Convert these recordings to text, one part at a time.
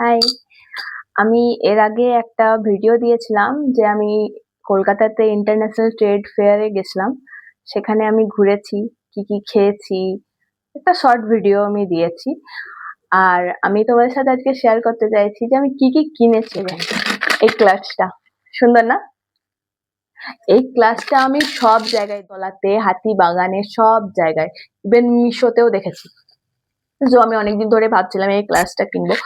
High আমি এর আগে একটা ভিডিও দিয়েছিলাম যে আমি কলকাতাতে ইন্টারন্যাশনাল ট্রেড ফেয়ারে গেছিলাম। সেখানে আমি ঘুরেছি, কি কি খেয়েছি, একটা শর্ট ভিডিও আমি দিয়েছি। আর আমি তোমাদের সাথে আজকে শেয়ার করতে চাইছি যে আমি কি কি কিনেছি এই ক্লাচটা সুন্দর না? এই ক্লাসটা আমি সব জায়গায় তলাতে হাতি বাগানে, সব জায়গায় ইভেন মিশোতেও দেখেছি। তো আমি অনেকদিন ধরে ভাবছিলাম এই ক্লাসটা কিনবো।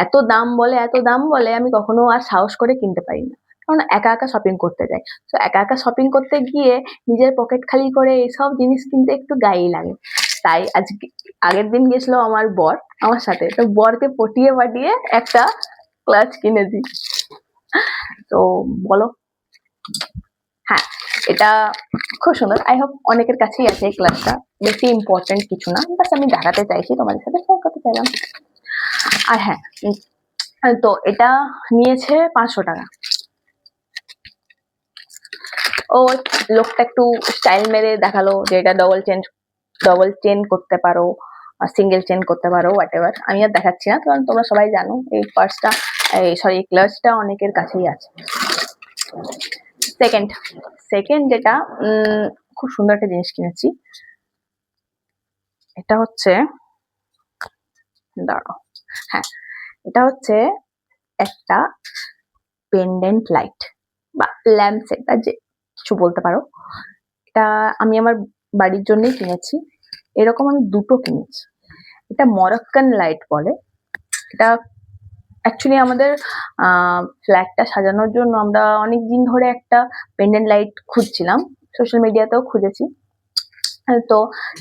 এত দাম বলে, এত দাম বলে আমি কখনো আর সাহস করে কিনতে পারি না। কারণ একা একা শপিং করতে যাই। তো একা একা শপিং করতে গিয়ে নিজের পকেট খালি করে এইসব জিনিস কিনতে একটু গায়েই লাগে। তাই আজকে, আগের দিন গেছিল আমার বর, আমার সাথে। তো বরকে পটিয়ে পাঠিয়ে একটা ক্লাচ কিনেছি। তো বলো। হ্যাঁ এটা খুব সুন্দর। আই হোপ অনেকের কাছেই আছে এই ক্লাসটা বেশি ইম্পর্টেন্ট কিছু না। বাস আমি দেখাতে চাইছি তোমাদের সাথে শেয়ার করতে চাইলাম। আর হ্যাঁ তো এটা নিয়েছে পাঁচশো টাকা। ও, লোকটা একটু স্টাইল মেরে দেখাল যে এটা ডবল চেন ডবল চেন করতে পারো সিঙ্গেল চেন করতে পারো হোয়াট এভার আমি আর দেখাচ্ছি না, কারণ তোমরা সবাই জানো, এই পার্সটা এই সরি এই ক্লাচটা অনেকের কাছেই আছে। সেকেন্ড সেকেন্ড যেটা খুব সুন্দর একটা জিনিস কিনেছি। এটা হচ্ছে, দাঁড়াও। হ্যাঁ এটা হচ্ছে একটা পেন্ডেন্ট লাইট বা ল্যাম্প সেট বা যে কিছু বলতে পারো। এটা আমি আমার বাড়ির জন্যই কিনেছি। এরকম আমি দুটো কিনেছি। এটা মরক্কান লাইট বলে। এটা অ্যাকচুয়ালি আমাদের ফ্ল্যাটটা সাজানোর জন্য আমরা অনেক দিন ধরে একটা পেন্ডেন্ট লাইট খুঁজছিলাম। সোশ্যাল মিডিয়াতেও খুঁজেছি। তো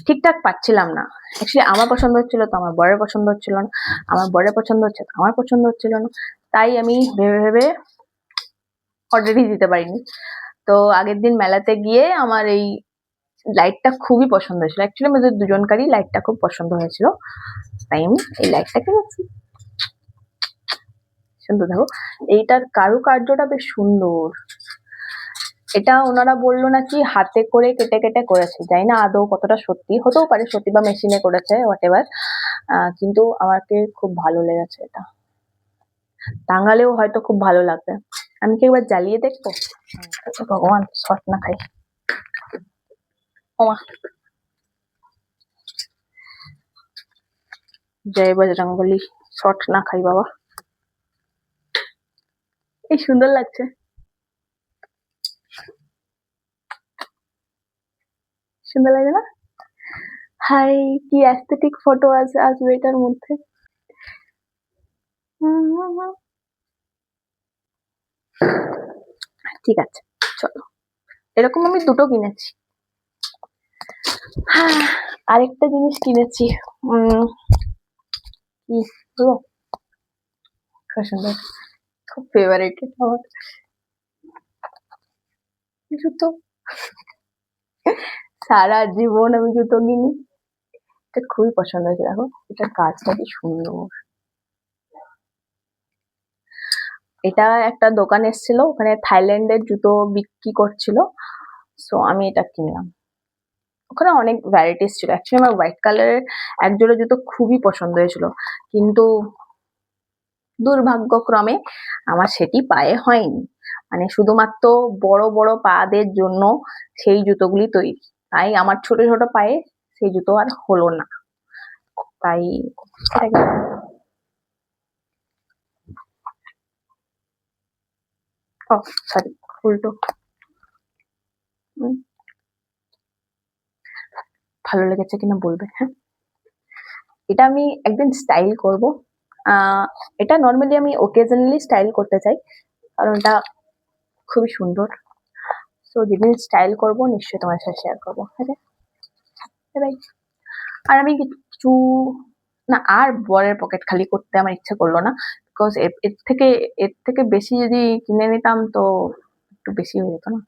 ঠিকঠাক পাচ্ছিলাম না। অ্যাকচুয়ালি আমার পছন্দ হচ্ছিল তো, আমার বরের পছন্দ হচ্ছিল না। আমার বরের পছন্দ হচ্ছে তো, আমার পছন্দ হচ্ছিল না। তাই আমি ভেবে ভেবে অর্ডারই দিতে পারিনি। তো আগের দিন মেলাতে গিয়ে আমার এই লাইটটা খুবই পছন্দ হয়েছিল। অ্যাকচুয়ালি আমাদের দুজনকারই লাইটটা খুব পছন্দ হয়েছিল। তাই আমি এই লাইটটা কিনেছি। সুন্দর দেখো এইটার কারুকার্যটা বেশ সুন্দর। এটা ওনারা বলল নাকি হাতে করে কেটে কেটে করেছে। জানি না আদৌ কতটা সত্যি হতেও পারে সত্যি বা মেশিনে করেছে হোয়াট এভার কিন্তু আমাকে খুব ভালো লেগেছে এটা। টাঙালেও হয়তো খুব ভালো লাগবে। আমি কি একবার জ্বালিয়ে দেখব? আচ্ছা, ভগবান শর্ট না খাই। ওমা। জয় বজরঙ্গলি শর্ট না খাই বাবা। এই সুন্দর লাগছে। সুন্দর লাগে না? হাই, কি অ্যাস্থেটিক ফটো আছে আসবে এটার মধ্যে। ঠিক আছে, চলো। এরকম আমি দুটো কিনেছি। আরেকটা জিনিস কিনেছি। কি? খুব সুন্দর। খুব ফেভারিট আমার। জুতো। সারা জীবন আমি জুতো কিনি এটা খুবই পছন্দ হয়েছে, দেখো। এটার কাজটা কি সুন্দর। এটা একটা দোকান এসেছিল, ওখানে থাইল্যান্ডের জুতো বিক্রি করছিল। সো আমি এটা কিনলাম। ওখানে অনেক ভ্যারাইটিস ছিল। অ্যাকচুয়ালি আমার হোয়াইট কালারের এক জোড়া জুতো খুবই পছন্দ হয়েছিল। কিন্তু দুর্ভাগ্যক্রমে আমার সেটি পায়ে হয়নি। মানে শুধুমাত্র বড় বড় পাদের জন্য সেই জুতোগুলি তৈরি। তাই আমার ছোট ছোট পায়ে সেই জুতো আর হলো না। তাই ও সরি উল্টো। ভালো লেগেছে কিনা বলবে হ্যাঁ? এটা আমি একদিন স্টাইল করব। এটা নর্মালি আমি ওকেজনালি স্টাইল করতে চাই, কারণ এটা খুবই সুন্দর। সো যেদিন স্টাইল করব, নিশ্চয়ই তোমার সাথে শেয়ার করব হ্যাঁ আর আমি কিছু, না, আর বরের পকেট খালি করতে আমার ইচ্ছে করল না বিকজ এর থেকে এর থেকে বেশি যদি কিনে নিতাম, তো একটু বেশি হয়ে যেত না।